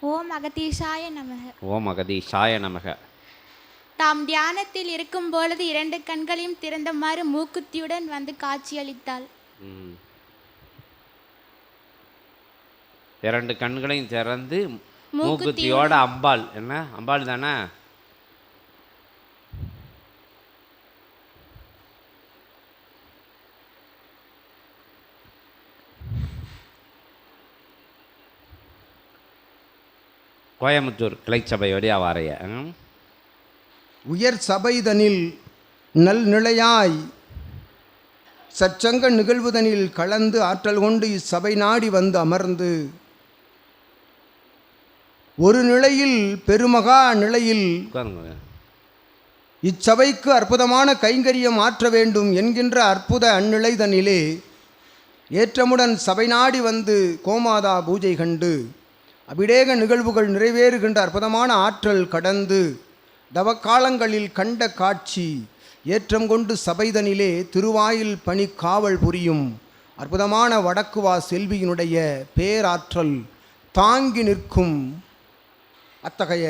ஓம் அகதீஷாய நமக. ஓம் அகதீஷாய நமக. தாம் தியானத்தில் இருக்கும் பொழுது இரண்டு கண்களையும் திறந்தமாறு மூக்குத்தியுடன் வந்து காட்சியளித்தாள். இரண்டு கண்களையும் திறந்து மூக்குத்தியோட அம்பாள். என்ன? அம்பாள் தானே? கோயம்புத்தூர் கிளைச்சபை வழியா வாரைய? உயர் சபைதனில் நல் நிலையாய் சச்சங்க நிகழ்வுதனில் கலந்து ஆற்றல் கொண்டு இச்சபை நாடி வந்து அமர்ந்து ஒரு நிலையில் பெருமகா நிலையில் இச்சபைக்கு அற்புதமான கைங்கரியம் ஆற்ற வேண்டும் என்கின்ற அற்புத அந்நிலைதனிலே ஏற்றமுடன் சபை நாடி வந்து கோமாதா பூஜை கண்டு அபிடேக நிகழ்வுகள் நிறைவேறுகின்ற அற்புதமான ஆற்றல் கடந்து தவக்காலங்களில் கண்ட காட்சி ஏற்றம் கொண்டு சபைதனிலே திருவாயில் பணி காவல் புரியும் அற்புதமான வடக்குவா செல்வியினுடைய பேராற்றல் தாங்கி நிற்கும் அத்தகைய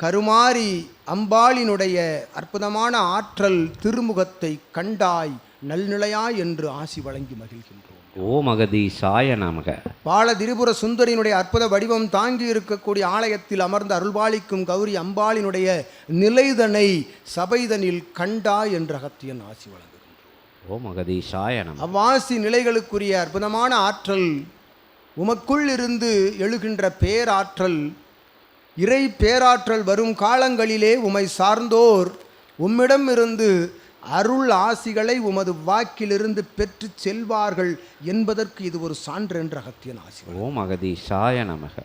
கருமாரி அம்பாளினுடைய அற்புதமான ஆற்றல் திருமுகத்தை கண்டாய் நல்நிலையாய் என்று ஆசி வழங்கி மகிழ்கின்றோம். ஓம் அகதீஷாய நமக. பால திரிபுர சுந்தரியினுடைய அற்புத வடிவம் தாங்கி இருக்கக்கூடிய ஆலயத்தில் அமர்ந்த அருள்பாலிக்கும் கௌரி அம்பாளினுடைய நிலைதனை சபைதனில் கண்டாய் என்று அகத்தியன் ஆசி வழங்குகின்றோம் ஓம் அகதீஷாய நமக. அவ்வாசி நிலைகளுக்குரிய அற்புதமான ஆற்றல் உமக்குள் இருந்து எழுகின்ற பேராற்றல் இறை பேராற்றல் வரும் காலங்களிலே உமை சார்ந்தோர் உம்மிடம் இருந்து அருள் ஆசிகளை உமது வாக்கிலிருந்து பெற்று செல்வார்கள் என்பதற்கு இது ஒரு சான்று என்ற அகத்தியன் ஆசி ஓம் அகதீஷாய நமக.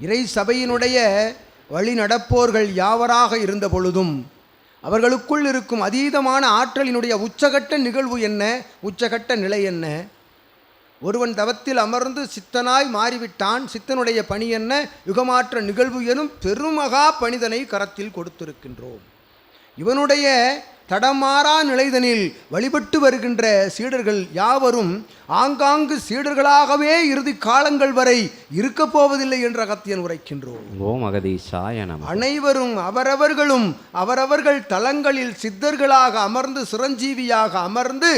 இறை சபையினுடைய வழி நடப்போர்கள் யாவராக இருந்த பொழுதும் அவர்களுக்குள் இருக்கும் அதீதமான ஆற்றலினுடைய உச்சகட்ட நிகழ்வு என்ன? உச்சகட்ட நிலை என்ன? ஒருவன் தவத்தில் அமர்ந்து சித்தனாய் மாறிவிட்டான் சித்தனுடைய பணி என்ன? யுகமாற்ற நிகழ்வு எனும் பெருமகா பணிதனை கரத்தில் கொடுத்திருக்கின்றோம். இவனுடைய தடமாறா நிலைதனில் வழிபட்டு வருகின்ற சீடர்கள் யாவரும் ஆங்காங்கு சீடர்களாகவே இறுதி காலங்கள் வரை இருக்கப் போவதில்லை என்ற அகத்தியன் உரைக்கின்றோம். ஓம் அகதீஷாய நமக அனைவரும் அவரவர்களும் அவரவர்கள் தலங்களில் சித்தர்களாக அமர்ந்து சிரஞ்சீவியாக அமர்ந்து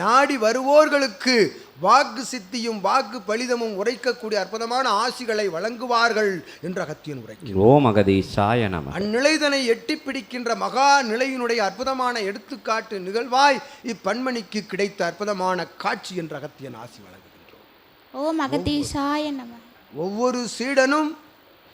நாடி வருவோர்களுக்கு வாக்கு சித்தியும் வாக்கு பலிதமும் உரைக்கக்கூடிய அற்புதமான ஆசிகளை வழங்குவார்கள் என்று அகத்தியன் உரைக்கிறார் ஓம் அகதீஷாய நமக அந்நிலைதனை எட்டி பிடிக்கின்ற மகா நிலையினுடைய அற்புதமான எடுத்துக்காட்டு நிகழ்வாய் இப்பண்மணிக்கு கிடைத்த அற்புதமான காட்சி என்ற அகத்தியன் ஆசி வழங்குகின்றோம் ஓம் அகதீஷாய நமக ஒவ்வொரு சீடனும்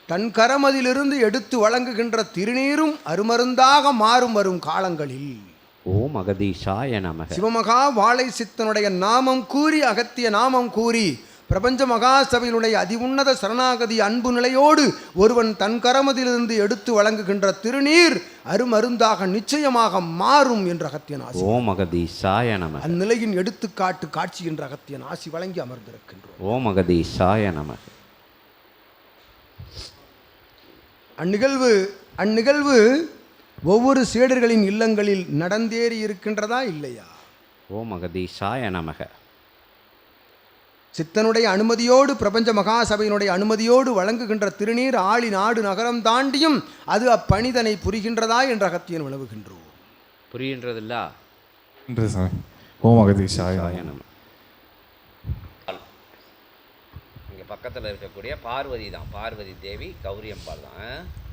தன் கரமதிலிருந்து எடுத்து வழங்குகின்ற திருநீரும் அருமருந்தாக மாறும் வரும் காலங்களில். ஓம் அகதீஷாய நமக. சிவமகா வாழை சித்தனுடைய நாமம் கூறி அகத்திய நாமம் கூறி பிரபஞ்ச மகாசபையினுடைய அதிஉன்னத சரணாகதி அன்பு நிலையோடு ஒருவன் தன் கரமதிலிருந்து எடுத்து வழங்குகின்ற திருநீர் அருமருந்தாக நிச்சயமாக மாறும் என்ற அகத்தியன் ஆசி. ஓம் அகதீஷாய நமக. அந்நிலையின் எடுத்துக்காட்டு காட்சி என்ற அகத்தியன் ஆசி வழங்கி அமர்ந்திருக்கின்றோம். ஓம் அகதீஷாய நமக. அந்நிகழ்வு அந்நிகழ்வு ஒவ்வொரு சீடர்களின் இல்லங்களில் நடந்தேறி இருக்கின்றதா இல்லையா? ஓம் அகதீஷாய நமக. சித்தனுடைய அனுமதியோடு பிரபஞ்ச மகாசபையினுடைய அனுமதியோடு வழங்குகின்ற திருநீர் ஆளி நாடு நகரம் தாண்டியும் அது அப்பணிதனை புரிகின்றதா என்ற அகத்தியன் விளவுகின்றோம் புரிகின்றதில்ல? நன்றி சாமி. ஓம் அகதீஷாய சாய நம இங்கே பக்கத்தில் இருக்கக்கூடிய பார்வதி தான். பார்வதி தேவி கௌரியம்பாள் தான்.